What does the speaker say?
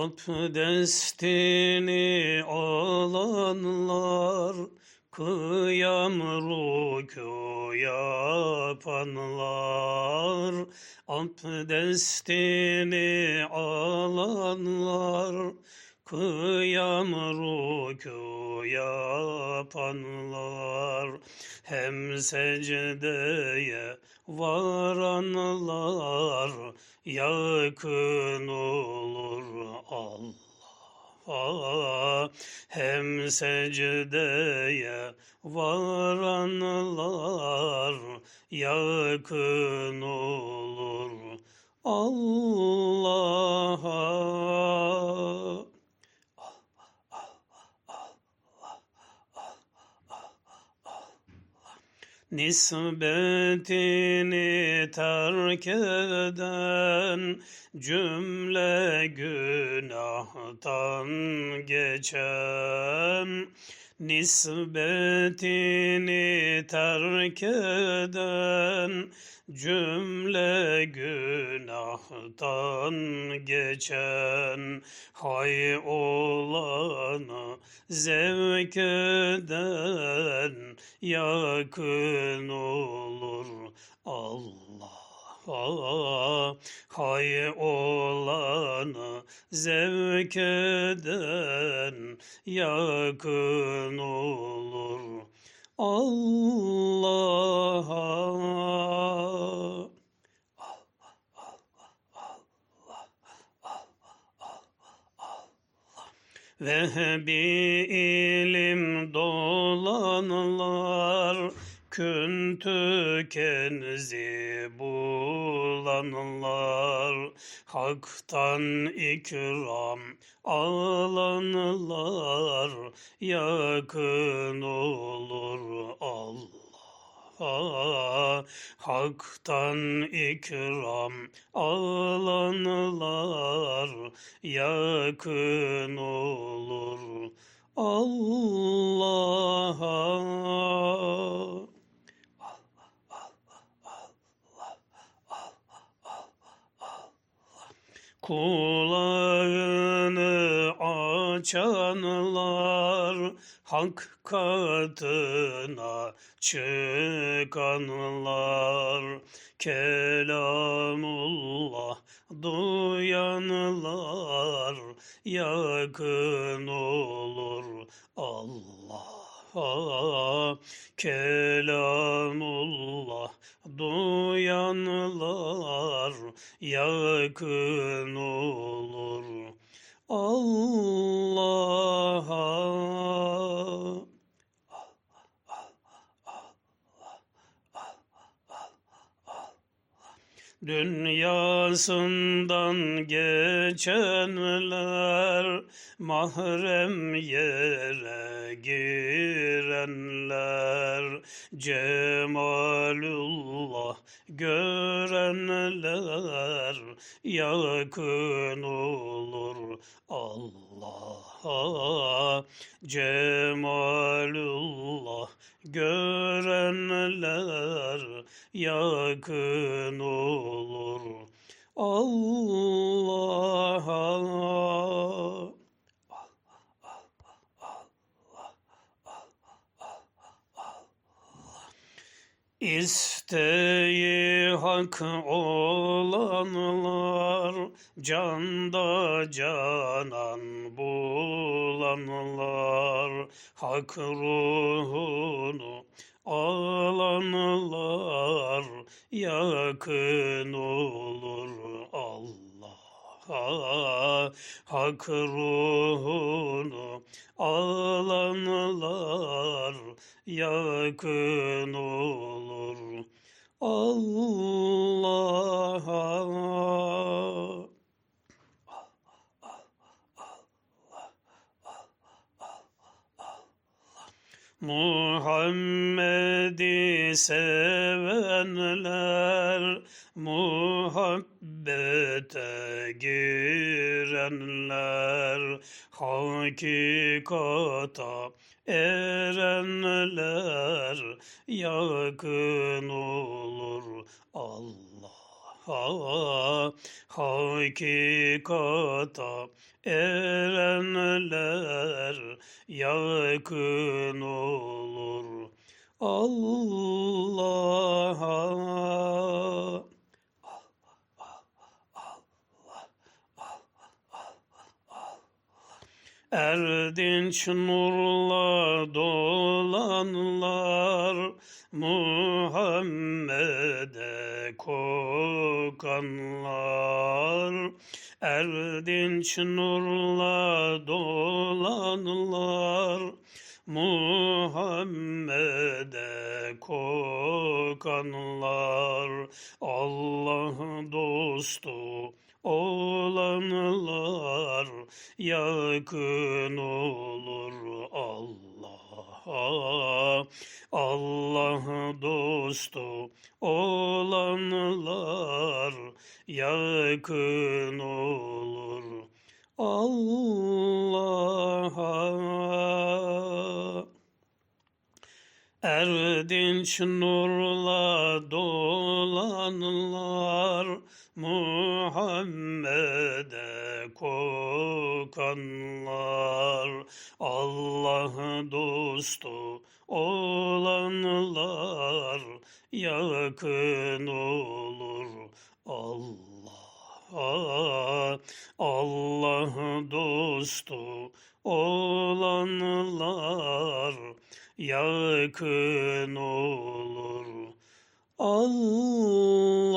Abdestini alanlar, kıyam rükû yapanlar, abdestini alanlar, kıyam rükû yapanlar, hem secdeye varanlar, yakın olur Allah'a. Hem secdeye varanlar yakın olur Allah'a Nisbetini terk eden cümle günahtan geçen Nisbetini terk eden cümle günahtan geçen hay olanı zevk eden yakın olur Allah'a hay olanı zevk eden yakın olur. Allah'a Vehbi ilim dolanlar, küntü kenzi bulanlar, haktan ikram alanlar, yakın olur Allah. Hak'tan ikram alanlar yakın olur Allah'a. Kulağını açanlar hak katına çıkanlar. Kelamullah duyanlar yakın olur Allah'a kelamullah duyanlar yakın olur Dünyasından geçenler, mahrem yere girenler, cemalullah görenler, yakın olur Allah'a. Cemalullah görenler, yakın olur Allah'a. İsteği hak olanlar, canda canan bulanlar, hak ruhunu alanlar, yakın olur. Hak ruhunu alanlar, yakın olur Allah'a. Muhammed'i sevenler, muhabbete girenler, hakikata erenler yakın olur Allah'a. Hakikata erenler yakın olur. Allah'a Erdinç nurla dolanlar Muhammed'e kokanlar. Erdinç nurla dolanlar Muhammed'e kokanlar. Allah dostu olanlar yakın olur Allah'a. Allah dostu olanlar yakın olur Allah'a Erdinç nurla dolanlar Muhammed'e kokanlar. Allah dostu olanlar yakın olur Allah'a. Allah dostu olanlar yakın olur Allah'a.